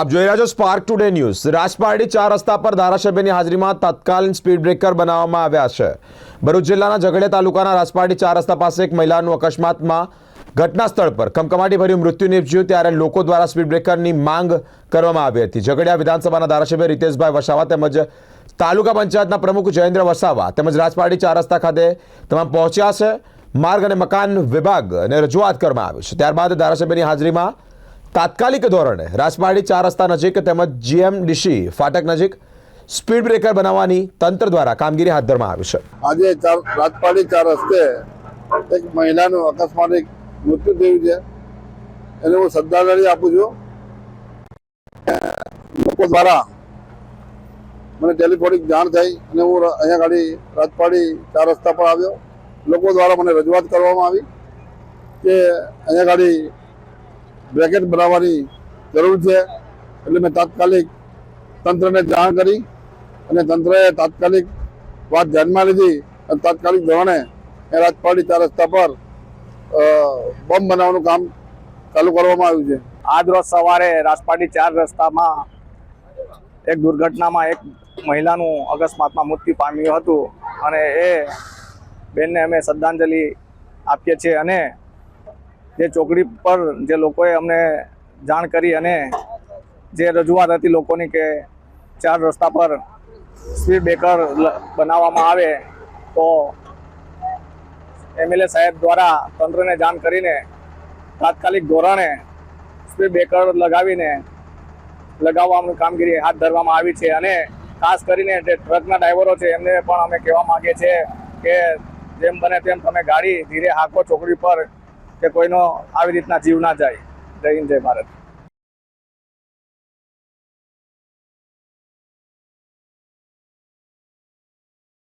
આપ જોઈ રહ્યા છો સ્પાર્ક ટુડે ન્યૂઝ રાજપારડી ચાર રસ્તા પર ધારાસભ્યની હાજરીમાં તત્કાલીન સ્પીડ બ્રેકર બનાવવામાં આવ્યા છે. ભરૂચ જિલ્લાના ઝઘડિયા તાલુકાના રાજપારડી ચાર રસ્તા પાસે એક મહિલાનું અકસ્માતમાં ઘટના સ્થળ પર કમકમાટી ભર્યું મૃત્યુ નિપજ્યું ત્યારે લોકો દ્વારા સ્પીડ બ્રેકરની માંગ કરવામાં આવી હતી. ઝઘડિયા વિધાનસભાના ધારાસભ્ય રીતેશભાઈ વસાવા તેમજ તાલુકા પંચાયતના પ્રમુખ જયેન્દ્ર વસાવા તેમજ રાજપારડી ચાર રસ્તા ખાતે તમામ પહોંચ્યા છે. માર્ગ અને મકાન વિભાગને રજૂઆત કરવામાં આવી છે. ત્યારબાદ ધારાસભ્યની હાજરીમાં તાત્કાલિક ધોરણે રાજમાળી ચાર રસ્તા નજીક તેમજ જીએમડીસી ફાટક નજીક સ્પીડ બ્રેકર બનાવવાની તંત્ર દ્વારા કામગીરી હાથ ધરવામાં આવી છે. આજે ચાર રાજપાડી ચાર રસ્તે એક મહિલાનું અકસ્માતિક મૃત્યુ થયું છે. એને હું શ્રદ્ધાંજલિ આપું છું. લોકો દ્વારા મને ટેલિફોનિક જાણ થઈ અને હું અહીંયા ગાડી રાજપાડી ચાર રસ્તા પર આવ્યો. લોકો દ્વારા મને રજૂઆત કરવામાં આવી કે અહીંયા ગાડી બ્રેકેટ બનાવવાની જરૂર છે. એટલે મેં તાત્કાલિક તંત્રને જાણ કરી અને તંત્રએ તાત્કાલિક વાત ધ્યાનમાં લીધી અને તાત્કાલિક ધોરણે એ રાજપાડી ચાર રસ્તા પર બોમ્બ બનાવવાનું કામ ચાલુ કરવામાં આવ્યું છે. આજ રોજ સવારે રાજપાટી ચાર રસ્તામાં એક દુર્ઘટનામાં એક મહિલાનું અકસ્માતમાં મૃત્યુ પામ્યું હતું અને એ બેનને અમે શ્રદ્ધાંજલિ આપીએ છીએ અને જે ચોકડી પર જે લોકોએ અમને જાણ કરી અને જે રજૂઆત હતી લોકોની કે ચાર રસ્તા પર સ્પીડ બ્રેકર બનાવવામાં આવે, તો એમએલએ સાહેબ દ્વારા તંત્રને જાણ કરીને તાત્કાલિક ધોરણે સ્પીડ બ્રેકર લગાવીને લગાવવાની કામગીરી હાથ ધરવામાં આવી છે અને ખાસ કરીને જે ટ્રકના ડ્રાઈવરો છે, એમને પણ અમે કહેવા માંગીએ છીએ કે જેમ બને તેમ તમે ગાડી ધીરે હાંકો ચોકડી પર કે કોઈનો આવી રીતના જીવ ના જાય. જય હિન્દ જય ભારત.